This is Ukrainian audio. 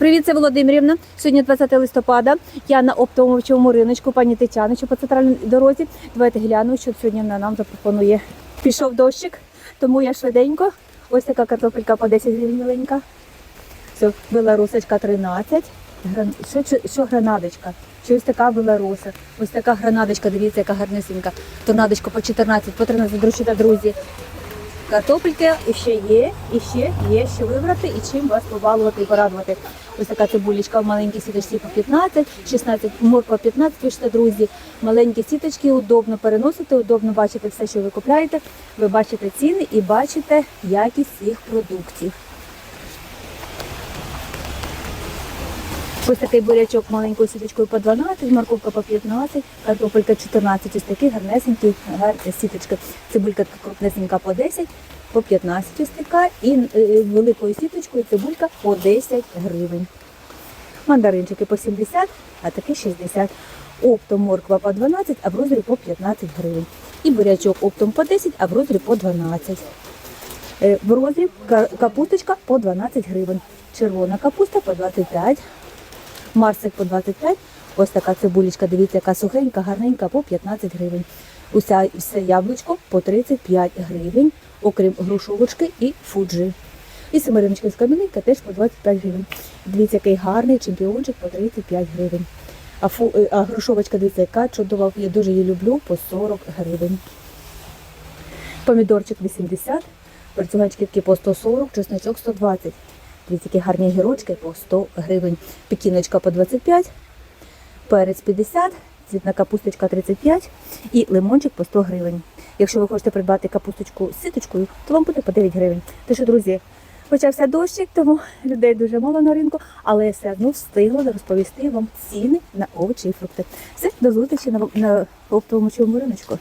Привіт, це Володимирівна. Сьогодні 20 листопада. Я на оптовому риночку пані Тетяни, що по центральній дорозі. Давайте глянемо, що сьогодні вона нам запропонує. Пішов дощик, тому я швиденько. Ось така картопелька по 10 гривень миленька. Це білорусочка 13. Гран... Що, що, що гранадочка? Що ось така білоруса. Ось така гранадочка, дивіться, яка гарнесенька. Торнадочка по 14, по 13, друзі та друзі. Картопельки і ще є, і ще є що вибрати і чим вас побалувати і порадувати. Ось така цибулечка в маленькій сіточці по 15, 16, морква 15, пишете, друзі. Маленькі сіточки, удобно переносити, удобно бачити все, що ви купляєте. Ви бачите ціни і бачите якість цих продуктів. Ось такий бурячок маленькою сіточкою по 12, морковка по 15, картопелька 14, ось такий гарнесенький гарна сіточка. Цибулька крупнесенька по 10, по 15 ось і е, великою сіточкою цибулька по 10 гривень. Мандаринчики по 70, а такі 60. Оптом морква по 12, а в розрі по 15 гривень. І бурячок оптом по 10, а в розрі по 12. Е, В розрі капусточка по 12 гривень. Червона капуста по 25 Марсик по 25. Ось така цибулечка, дивіться, яка сухенька, гарненька, по 15 гривень. Уся все яблучко по 35 гривень, окрім грушовочки і фуджі. І семериночка з кам'янинка теж по 25 гривень. Дивіться, який гарний чемпіончик по 35 гривень. А, фу, е, а грушовочка, дивіться, яка чудова, я дуже її люблю, по 40 гривень. Помідорчик 80, перцюганчики по 140, чесночок 120. Дивіться, які гарні гірочки по 100 гривень. Пекіночка по 25, перець 50, цвітна капусточка 35 і лимончик по 100 гривень. Якщо ви хочете придбати капусточку з сіточкою, то вам буде по 9 гривень. То що, друзі, почався дощик, тому людей дуже мало на ринку, але я все одно встигла розповісти вам ціни на овочі і фрукти. Все, до зустрічі на оптовому чому риночку.